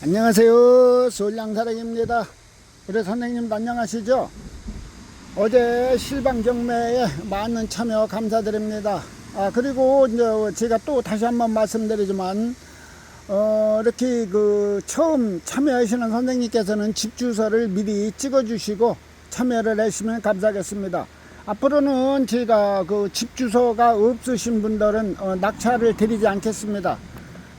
안녕하세요. 서울양사랑입니다. 우리 선생님도 안녕하시죠? 어제 실방 경매에 많은 참여 감사드립니다. 아, 그리고 이제 제가 또 다시 한번 말씀드리지만, 어, 이렇게 그 처음 참여하시는 선생님께서는 집 주소를 미리 찍어 주시고 참여를 하시면 감사하겠습니다. 앞으로는 제가 그 집 주소가 없으신 분들은 어, 낙찰을 드리지 않겠습니다.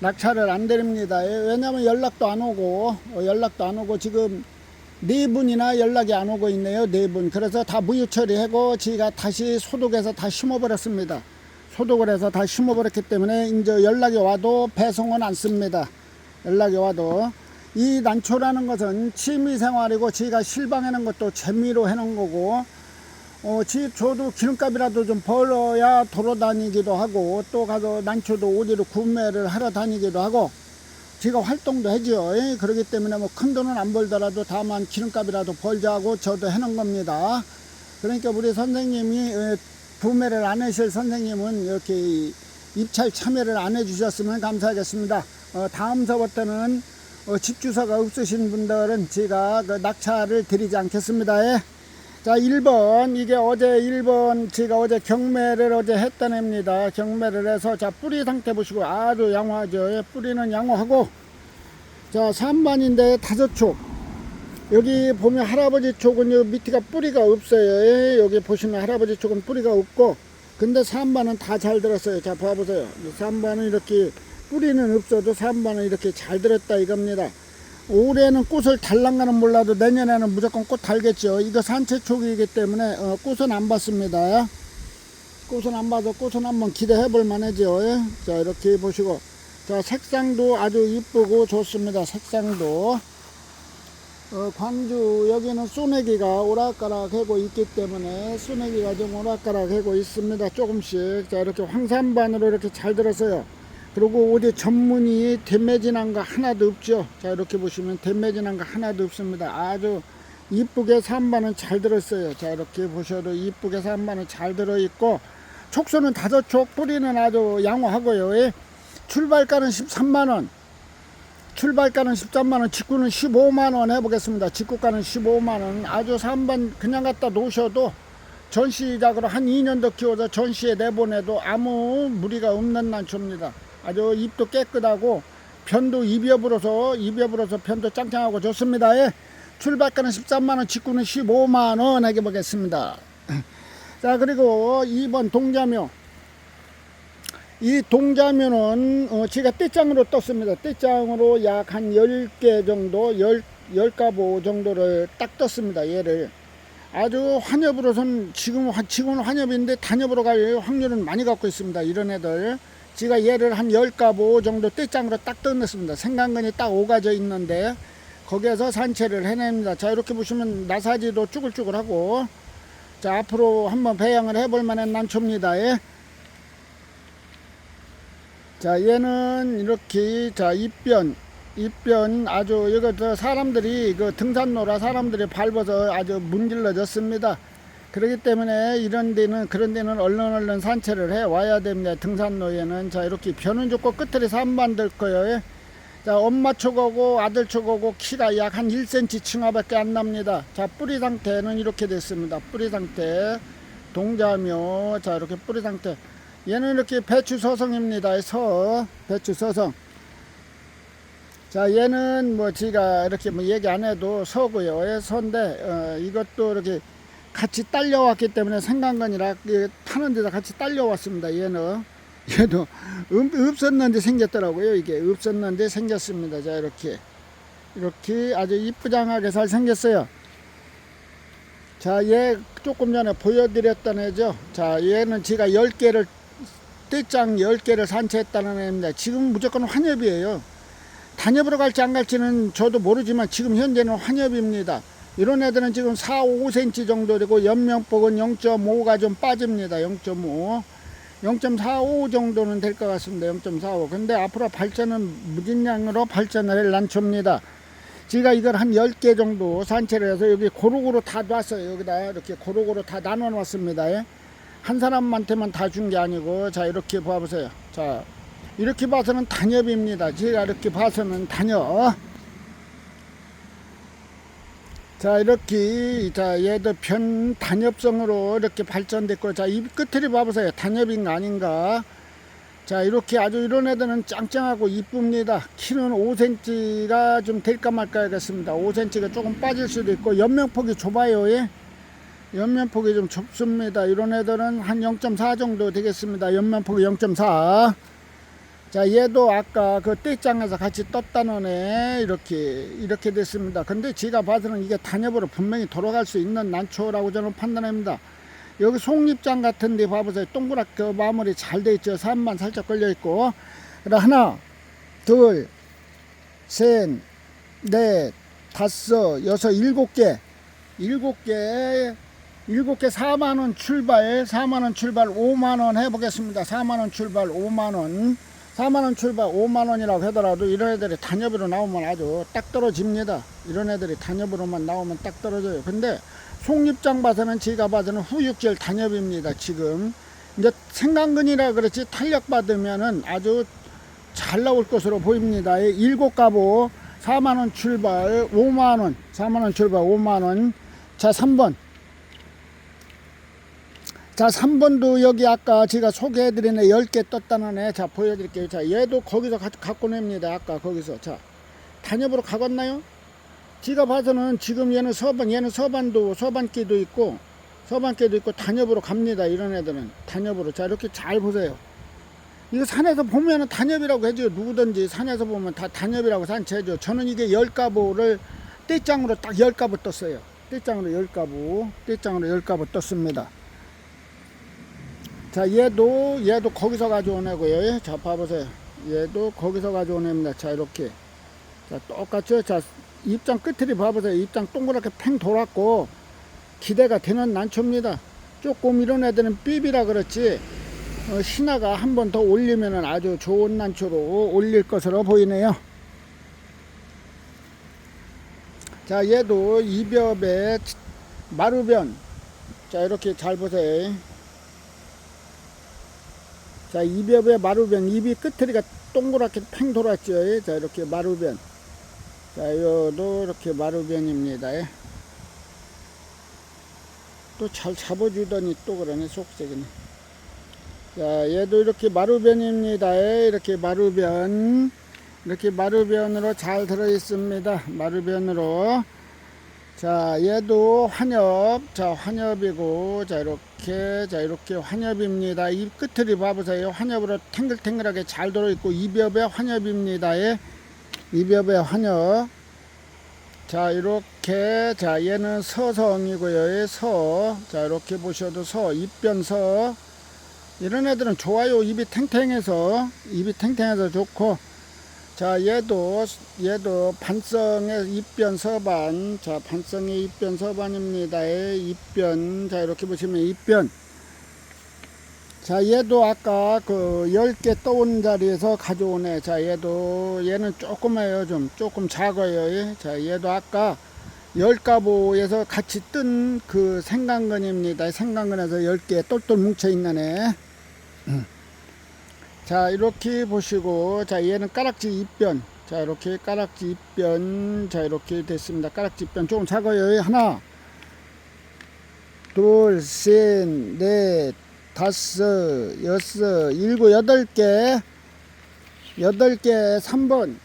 낙찰을 안 드립니다. 예, 왜냐하면 연락도 안 오고 어, 연락도 안 오고 지금 네 분이나 연락이 안 오고 있네요. 네 분. 그래서 다 무효 처리하고 제가 다시 소독해서 다 심어버렸습니다. 소독을 해서 다 심어버렸기 때문에 이제 연락이 와도 배송은 안 씁니다. 연락이 와도 이 난초라는 것은 취미 생활이고 제가 실방하는 것도 재미로 해놓은 거고 어, 집 저도 기름값이라도 좀 벌어야 돌아 다니기도 하고 또 가서 난초도 어디로 구매를 하러 다니기도 하고 제가 활동도 하죠. 예, 그렇기 때문에 뭐 큰 돈은 안 벌더라도 다만 기름값이라도 벌자고 저도 해놓은 겁니다. 그러니까 우리 선생님이 예, 구매를 안 하실 선생님은 이렇게 입찰 참여를 안 해주셨으면 감사하겠습니다. 어, 다음 서부터는 어, 집 주소가 없으신 분들은 제가 그 낙찰을 드리지 않겠습니다. 예. 자, 1번. 이게 어제 1번, 제가 어제 경매를 어제 했던 애입니다. 경매를 해서, 자, 뿌리 상태 보시고 아주 양호하죠. 예, 뿌리는 양호하고, 자, 3번인데 다섯 촉. 여기 보면 할아버지 촉은 요 밑에가 뿌리가 없어요. 예, 여기 보시면 할아버지 촉은 뿌리가 없고, 근데 3번은 다 잘 들었어요. 자, 봐보세요. 3번은 이렇게 뿌리는 없어도 3번은 이렇게 잘 들었다 이겁니다. 올해는 꽃을 달랑가는 몰라도 내년에는 무조건 꽃 달겠죠. 이거 산채촉이기 때문에 어, 꽃은 안 받습니다. 꽃은 안 봐도 꽃은 한번 기대해 볼 만하죠. 예? 자 이렇게 보시고 자 색상도 아주 이쁘고 좋습니다. 색상도 어, 광주 여기는 소내기가 오락가락하고 있기 때문에 소내기가 좀 오락가락하고 있습니다. 조금씩 자 이렇게 황산반으로 이렇게 잘 들었어요. 그리고 어디 전문이 댐매진한 거 하나도 없죠. 자 이렇게 보시면 댐매진한 거 하나도 없습니다. 아주 이쁘게 3반은 잘 들었어요. 자 이렇게 보셔도 이쁘게 3반은 잘 들어있고 촉수는 다섯 촉 뿌리는 아주 양호하고요. 예. 출발가는 13만원 출발가는 13만원 직구는 15만원 해보겠습니다. 직구가는 15만원 아주 3반 그냥 갖다 놓으셔도 전시작으로 한 2년 더 키워서 전시에 내보내도 아무 무리가 없는 난초입니다. 아주 잎도 깨끗하고 편도 입엽으로서 입엽으로서 편도 짱짱하고 좋습니다. 예. 출발가는 13만원, 직구는 15만원 하게 보겠습니다. 자 그리고 2번 동자묘 이 동자묘는 어, 제가 떼장으로 떴습니다. 떼장으로 약 한 10개 정도 10, 10가보 정도를 딱 떴습니다. 얘를 아주 환엽으로선 지금 지금은 환엽인데 단엽으로 갈 확률은 많이 갖고 있습니다. 이런 애들 제가 얘를 한 10가보 정도 떼장으로 딱 떠냈습니다. 생강근이 딱 오가져 있는데 거기에서 산채를 해냅니다. 자 이렇게 보시면 나사지도 쭈글쭈글하고 자 앞으로 한번 배양을 해볼 만한 난초입니다. 예. 자 얘는 이렇게 자 입변 입변 아주 이거 저 사람들이 그 등산로라 사람들이 밟아서 아주 문질러졌습니다. 그렇기 때문에 이런 데는 그런 데는 얼른 얼른 산책을 해 와야 됩니다. 등산로에는 자 이렇게 변은 좋고 끝들이 산반될 거예요. 자 엄마 초거고 아들 초거고 키가 약 한 1cm 층화밖에 안 납니다. 자 뿌리 상태는 이렇게 됐습니다. 뿌리 상태 동자묘 자 이렇게 뿌리 상태 얘는 이렇게 배추 서성입니다. 서 배추 서성 자 얘는 뭐 제가 이렇게 뭐 얘기 안 해도 서고요. 예, 서인데 어, 이것도 이렇게 같이 딸려왔기 때문에 생강건이라 그 타는 데다 같이 딸려왔습니다. 얘는 얘도 음, 없었는데 생겼더라고요. 이게 없었는데 생겼습니다. 자 이렇게 이렇게 아주 이쁘장하게 잘 생겼어요. 자, 얘 조금 전에 보여드렸던 애죠. 자, 얘는 제가 10개를, 떼짱 10개를 산채했다는 애입니다. 지금 무조건 환엽이에요. 단엽으로 갈지 안 갈지는 저도 모르지만 지금 현재는 환엽입니다. 이런 애들은 지금 4, 5cm 정도 되고 연명폭은 0.5가 좀 빠집니다. 0.5. 0.45 정도는 될 것 같습니다. 0.45. 근데 앞으로 발전은 무진량으로 발전을 할 난초입니다. 제가 이걸 한 10개 정도 산채를 해서 여기 고루고루 다 놨어요. 여기다 이렇게 고루고루 다 나눠 놨습니다. 예. 한 사람한테만 다 준 게 아니고 자 이렇게 봐보세요. 자 이렇게 봐서는 단엽입니다. 제가 이렇게 봐서는 단엽. 자 이렇게 자 얘도 편 단엽성으로 이렇게 발전됐고 자이 끝을 봐보세요. 단엽인가 아닌가? 자 이렇게 아주 이런 애들은 짱짱하고 이쁩니다. 키는 5cm가 좀 될까 말까 하겠습니다. 5cm가 조금 빠질 수도 있고 연면폭이 좁아요 예? 연면폭이 좀 좁습니다. 이런 애들은 한 0.4 정도 되겠습니다. 연면폭이 0.4 자 얘도 아까 그 떼장에서 같이 떴다는 애 이렇게 이렇게 됐습니다. 근데 제가 봐서는 이게 단엽으로 분명히 돌아갈 수 있는 난초라고 저는 판단합니다. 여기 속립장 같은데 봐보세요. 동그랗게 그 마무리 잘 돼 있죠? 산만 살짝 걸려 있고. 하나 둘셋넷 다섯 여섯 일곱 개. 일곱 개 일곱 개 4만 원 출발 4만 원 출발 5만 원 해보겠습니다. 4만 원 출발 5만 원 4만 원 출발 5만 원이라고 하더라도 이런 애들이 단엽으로 나오면 아주 딱 떨어집니다. 이런 애들이 단엽으로만 나오면 딱 떨어져요. 근데 속립장 봐서는 제가 봐서는 후육절 단엽입니다. 지금 이제 생강근이라 그렇지 탄력 받으면은 아주 잘 나올 것으로 보입니다. 일곱 가보 4만 원 출발 5만 원 4만 원 출발 5만 원. 자 3번 자, 3번도 여기 아까 제가 소개해드린 애 10개 떴다는 애. 자, 보여드릴게요. 자, 얘도 거기서 가, 갖고 냅니다. 아까 거기서. 자, 단엽으로 가봤나요? 제가 봐서는 지금 얘는 서반, 얘는 서반도, 서반기도 있고, 서반기도 있고, 단엽으로 갑니다. 이런 애들은. 단엽으로. 자, 이렇게 잘 보세요. 이거 산에서 보면은 단엽이라고 해줘요. 누구든지 산에서 보면 다 단엽이라고 산채죠. 저는 이게 열가보를 떼장으로 딱 열가보 떴어요. 떼장으로 열가보, 떼장으로 열가보 떴습니다. 자 얘도 얘도 거기서 가져온 애고요. 예? 자 봐보세요. 얘도 거기서 가져온 애입니다. 자 이렇게. 자 똑같죠? 자 입장 끝을 봐보세요. 입장 동그랗게 팽 돌았고 기대가 되는 난초입니다. 조금 이런 애들은 삐비라 그렇지 어, 신화가 한 번 더 올리면 아주 좋은 난초로 올릴 것으로 보이네요. 자 얘도 이벽에 마루변. 자 이렇게 잘 보세요 자, 이벽에 마루변, 입이 끝트리가 동그랗게 팽 돌았죠. 예? 자, 이렇게 마루변. 자, 요도 이렇게 마루변입니다. 예? 또잘 잡아주더니 또 그러네, 속색이네. 자, 얘도 이렇게 마루변입니다. 예? 이렇게 마루변. 이렇게 마루변으로 잘 들어 있습니다. 마루변으로. 자, 얘도 환엽. 자, 환엽이고, 자, 이렇게, 자, 이렇게 환엽입니다. 이 끝을 봐보세요. 환엽으로 탱글탱글하게 잘 들어있고, 이벽의 환엽입니다. 예. 이벽의 환엽. 자, 이렇게, 자, 얘는 서성이고요. 예, 서. 자, 이렇게 보셔도 서, 입변서. 이런 애들은 좋아요. 입이 탱탱해서, 입이 탱탱해서 좋고, 자, 얘도, 얘도 반성의 입변 서반. 자, 반성의 입변 서반입니다. 예, 입변. 자, 이렇게 보시면 입변. 자, 얘도 아까 그 10개 떠온 자리에서 가져온 애. 자, 얘도, 얘는 조그마요. 좀, 조금 작아요. 예. 자, 얘도 아까 열가보에서 같이 뜬 그 생강근입니다. 생강근에서 10개 똘똘 뭉쳐 있는 애. 자 이렇게 보시고 자 얘는 까락지 입변. 자 이렇게 까락지 입변. 자 이렇게 됐습니다. 까락지 입변 조금 작아요. 하나 둘셋넷 다섯 여섯 일곱 여덟 개 여덟 개 3번.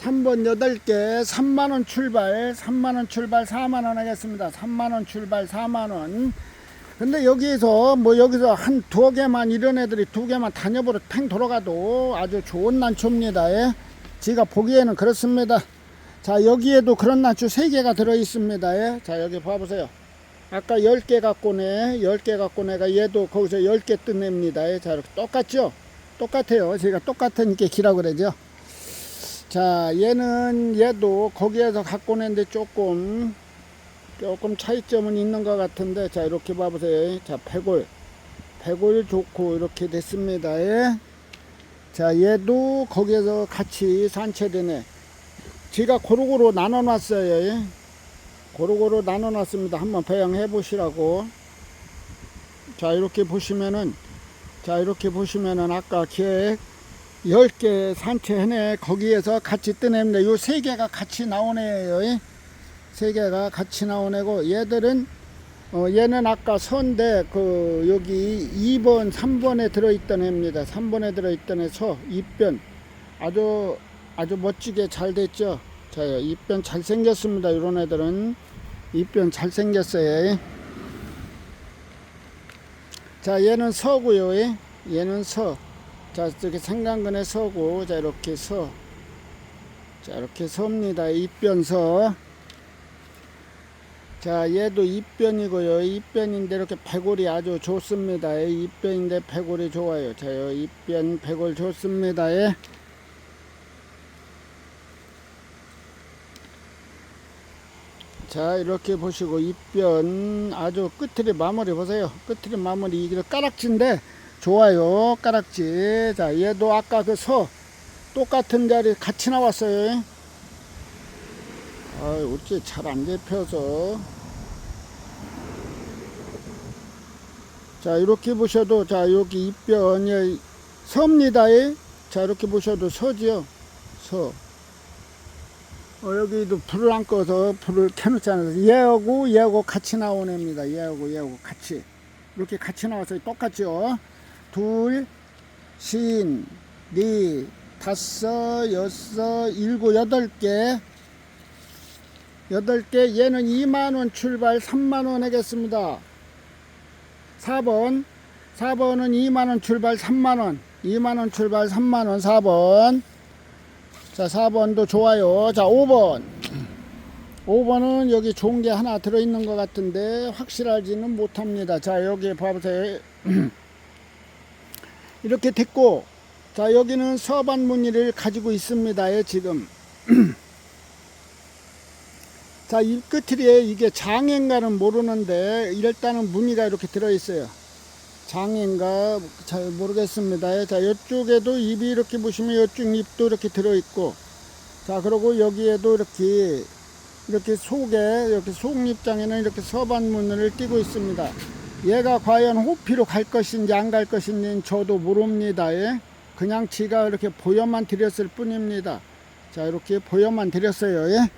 3번 여덟 개 3만원 출발 3만원 출발 4만원 하겠습니다. 3만원 출발 4만원 근데 여기에서 뭐 여기서 한 두 개만 이런 애들이 두 개만 단엽으로 탱 돌아가도 아주 좋은 난초입니다. 예? 제가 보기에는 그렇습니다. 자 여기에도 그런 난초 세 개가 들어 있습니다. 예? 자 여기 봐보세요. 아까 10개 갖고네 10개 갖고 내가 얘도 거기서 10개 뜯냅니다. 예? 자 이렇게 똑같죠? 똑같아요. 제가 똑같으니까 기라고 그러죠. 자 얘는 얘도 거기에서 갖고 낸데 조금 조금 차이점은 있는 것 같은데 자 이렇게 봐보세요. 자 패골. 패골 좋고 이렇게 됐습니다. 예. 자 얘도 거기에서 같이 산채되네. 제가 고루고루 나눠 놨어요. 예. 고루고루 나눠 놨습니다. 한번 배양해 보시라고. 자 이렇게 보시면은 자 이렇게 보시면은 아까 계획 10개 산채 해내 거기에서 같이 뜨냅니다. 요세 개가 같이 나오네요. 예. 세 개가 같이 나온 애고 얘들은 어, 얘는 아까 선대 그 여기 2번, 3번에 들어있던 애입니다. 3번에 들어있던 애 서, 입변 아주 아주 멋지게 잘 됐죠. 자, 입변 잘 생겼습니다. 이런 애들은 입변 잘 생겼어요. 자, 얘는 서고요. 예. 얘는 서. 자, 이렇게 생강근에 서고, 자, 이렇게 서. 자, 이렇게 섭니다. 입변서. 자, 얘도 입변이고요. 입변인데 이렇게 배골이 아주 좋습니다. 예. 입변인데 배골이 좋아요. 자, 요 입변 배골 좋습니다. 예. 자 이렇게 보시고 입변 아주 끝틀이 마무리 보세요 끝틀이 마무리 이게 까락지인데 좋아요 까락지 자 얘도 아까 그 서 똑같은 자리 같이 나왔어요 아 어째 잘 안 잡혀서 자 이렇게 보셔도 자 여기 입변이 서입니다 자 이렇게 보셔도 서지요 서 어, 여기도 불을 안 꺼서 불을 켜놓잖아요. 얘하고 얘하고 같이 나온 애입니다. 얘하고 얘하고 같이. 이렇게 같이 나와서 똑같죠. 둘, 신, 네, 다섯, 여섯, 일곱, 여덟 개. 여덟 개. 얘는 2만원 출발 3만원 하겠습니다. 4번. 4번은 2만원 출발 3만원. 2만원 출발 3만원 4번. 자, 4번도 좋아요. 자, 5번. 5번은 여기 좋은 게 하나 들어있는 것 같은데 확실하지는 못합니다. 자, 여기 봐보세요. 이렇게 됐고, 자, 여기는 서반 무늬를 가지고 있습니다. 예, 지금. 자, 이 끝에 이게 장애인가는 모르는데 일단은 무늬가 이렇게 들어있어요. 장인가 잘 모르겠습니다. 자, 이쪽에도 입이 이렇게 보시면 이쪽 입도 이렇게 들어있고, 자, 그리고 여기에도 이렇게, 이렇게 속에, 이렇게 속입장에는 이렇게 서반문을 띄고 있습니다. 얘가 과연 호피로 갈 것인지 안 갈 것인지 저도 모릅니다. 예? 그냥 지가 이렇게 보여만 드렸을 뿐입니다. 자, 이렇게 보여만 드렸어요. 예?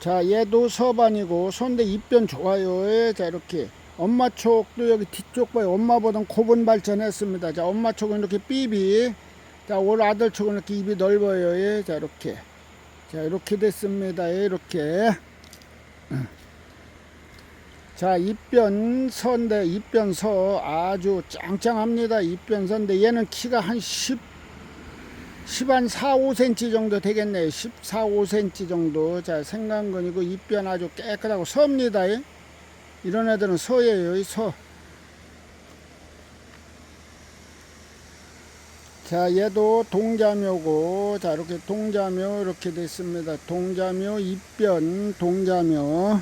자, 얘도 서반이고, 손대 입변 좋아요. 예, 자, 이렇게. 엄마 촉도 여기 뒤쪽 봐요. 엄마보다 고분 발전했습니다. 자, 엄마 촉은 이렇게 삐비. 자, 올 아들 촉은 이렇게 입이 넓어요. 예, 자, 이렇게. 자, 이렇게 됐습니다. 예, 이렇게. 자, 입변서인데, 입변서 아주 짱짱합니다. 입변서인데, 얘는 키가 한 10, 10한 4, 5cm 정도 되겠네요. 14, 5cm 정도. 자, 생강근이고 입변 아주 깨끗하고 섭니다. 예? 이런 애들은 서예요. 이 서. 자, 얘도 동자묘고, 자, 이렇게 동자묘 이렇게 됐습니다. 동자묘, 입변, 동자묘.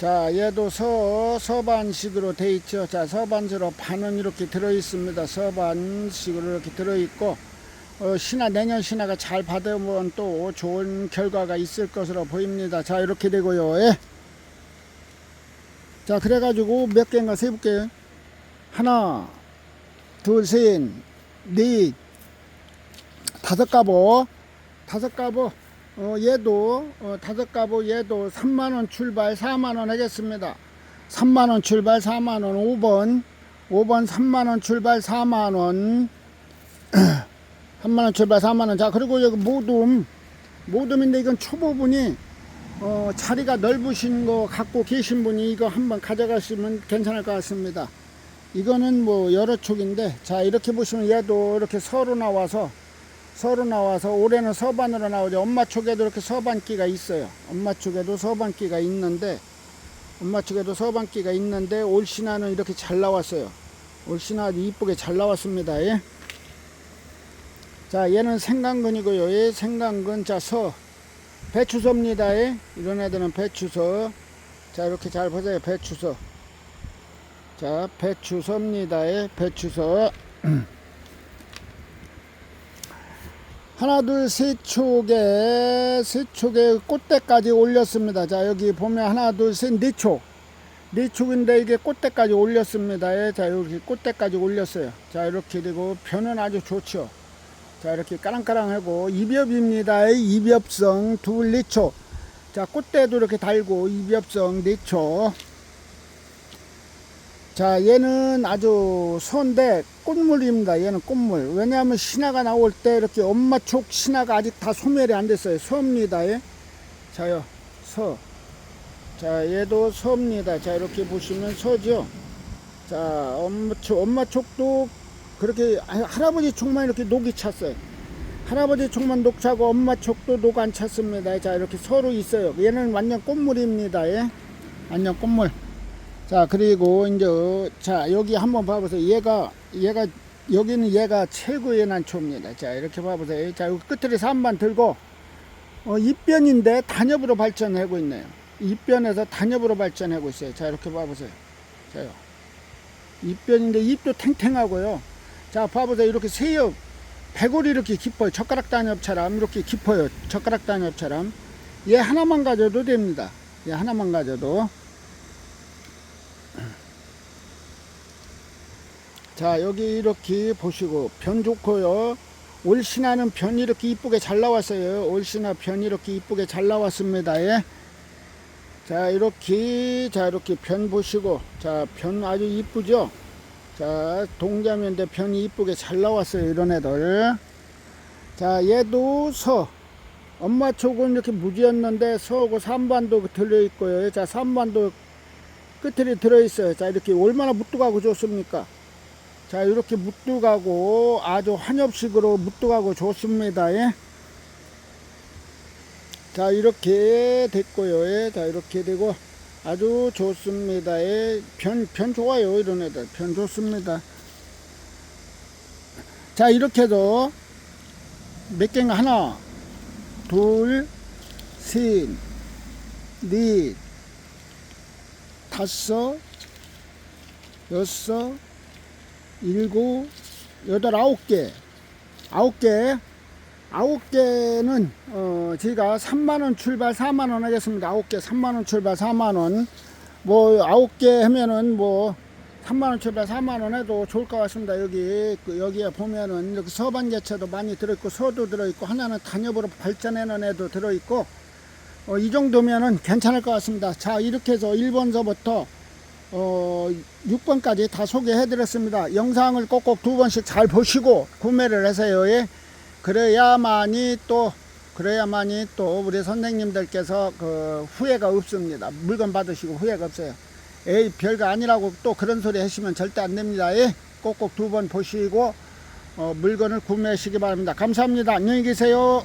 자, 얘도 서, 서반식으로 돼 있죠. 자, 서반식으로 반은 이렇게 들어 있습니다. 서반식으로 이렇게 들어 있고, 어, 신화, 내년 신화가 잘 받으면 또 좋은 결과가 있을 것으로 보입니다. 자, 이렇게 되고요. 예. 자, 그래가지고 몇 개인가 세볼게요. 하나, 둘, 셋, 넷, 다섯 가보, 다섯 가보. 어, 얘도 어, 다섯 가보 얘도 3만원 출발 4만원 하겠습니다. 3만원 출발 4만원 5번. 5번 3만원 출발 4만원. 3만원 출발 4만원. 자 그리고 여기 모둠. 모둠인데 이건 초보분이 어, 자리가 넓으신 거 갖고 계신 분이 이거 한번 가져가시면 괜찮을 것 같습니다. 이거는 뭐 여러 촉인데 자 이렇게 보시면 얘도 이렇게 서로 나와서 서로 나와서 올해는 서반으로 나오죠. 엄마 쪽에도 이렇게 서반기가 있어요. 엄마 쪽에도 서반기가 있는데 엄마 쪽에도 서반기가 있는데 올 신화는 이렇게 잘 나왔어요. 올 신화 이쁘게 잘 나왔습니다. 예? 자 얘는 생강근이고요. 예, 생강근 자서 배추서입니다. 예? 이런 애들은 배추서 자 이렇게 잘 보세요. 배추서 자 배추서입니다. 예? 배추서 하나 둘셋 촉에 세 촉에 꽃대까지 올렸습니다. 자 여기 보면 하나 둘셋네 촉. 네 촉인데 이게 꽃대까지 올렸습니다. 예, 자 여기 꽃대까지 올렸어요. 자 이렇게 되고 변은 아주 좋죠. 자 이렇게 까랑까랑하고 이비엽입니다 이비엽성 둘리초 자 꽃대도 이렇게 달고 이비엽성 네초 자 얘는 아주 소인데 꽃물입니다 얘는 꽃물 왜냐하면 신화가 나올 때 이렇게 엄마촉 신화가 아직 다 소멸이 안 됐어요 소입니다 예. 자요 소 자, 얘도 소입니다. 자, 이렇게 보시면 소죠. 자, 엄마 촉, 엄마 촉도 그렇게 아, 할아버지 촉만 이렇게 녹이 찼어요. 할아버지 촉만 녹차고 엄마 촉도 녹 안 찼습니다. 자, 이렇게 서로 있어요. 얘는 완전 꽃물입니다. 예. 완전 꽃물. 자, 그리고 이제 자, 여기 한번 봐 보세요. 얘가 얘가 여기는 얘가 최고의 난초입니다. 자, 이렇게 봐 보세요. 자, 여기 끝에 산반 들고 어, 입변인데 단엽으로 발전하고 있네요. 입변에서 단엽으로 발전하고 있어요. 자, 이렇게 봐보세요. 자요. 입변인데 입도 탱탱하고요. 자, 봐보세요. 이렇게 새엽, 배골이 이렇게 깊어요. 젓가락 단엽처럼 이렇게 깊어요. 젓가락 단엽처럼. 얘 하나만 가져도 됩니다. 얘 하나만 가져도. 자, 여기 이렇게 보시고 변 좋고요. 올 신화는 변이 이렇게 이쁘게 잘 나왔어요. 올 신화 변이 이렇게 이쁘게 잘 나왔습니다. 예. 자, 이렇게, 자, 이렇게 변 보시고, 자, 변 아주 이쁘죠? 자, 동자면대 변이 이쁘게 잘 나왔어요. 이런 애들. 자, 얘도 서. 엄마 촉은 이렇게 무지였는데 서하고 삼반도 들려있고요. 자, 삼반도 끝에 들어있어요. 자, 이렇게 얼마나 무뚝하고 좋습니까? 자, 이렇게 무뚝하고 아주 한엽식으로 무뚝하고 좋습니다. 예. 자, 이렇게 됐고요. 예. 자, 이렇게 되고 아주 좋습니다. 예. 변, 변 좋아요. 이런 애들. 변 좋습니다. 자, 이렇게 해도 몇 개인가? 하나, 둘, 셋, 넷, 다섯, 여섯, 일곱, 여덟, 아홉 개. 아홉 개. 아홉 개는, 어, 저희가 3만원 출발 4만원 하겠습니다. 아홉 개 3만원 출발 4만원. 뭐, 아홉 개 하면은 뭐, 3만원 출발 4만원 해도 좋을 것 같습니다. 여기, 그 여기에 보면은 이렇게 서반개체도 많이 들어있고, 소도 들어있고, 하나는 단엽으로 발전해놓은 애도 들어있고, 어, 이 정도면은 괜찮을 것 같습니다. 자, 이렇게 해서 1번서부터 어, 6번까지 다 소개해 드렸습니다. 영상을 꼭꼭 두 번씩 잘 보시고 구매를 하세요. 예. 그래야만이 또 그래야만이 또 우리 선생님들께서 그 후회가 없습니다. 물건 받으시고 후회가 없어요. 에이 별거 아니라고 또 그런 소리 하시면 절대 안 됩니다. 예. 꼭꼭 두 번 보시고 어, 물건을 구매하시기 바랍니다. 감사합니다. 안녕히 계세요.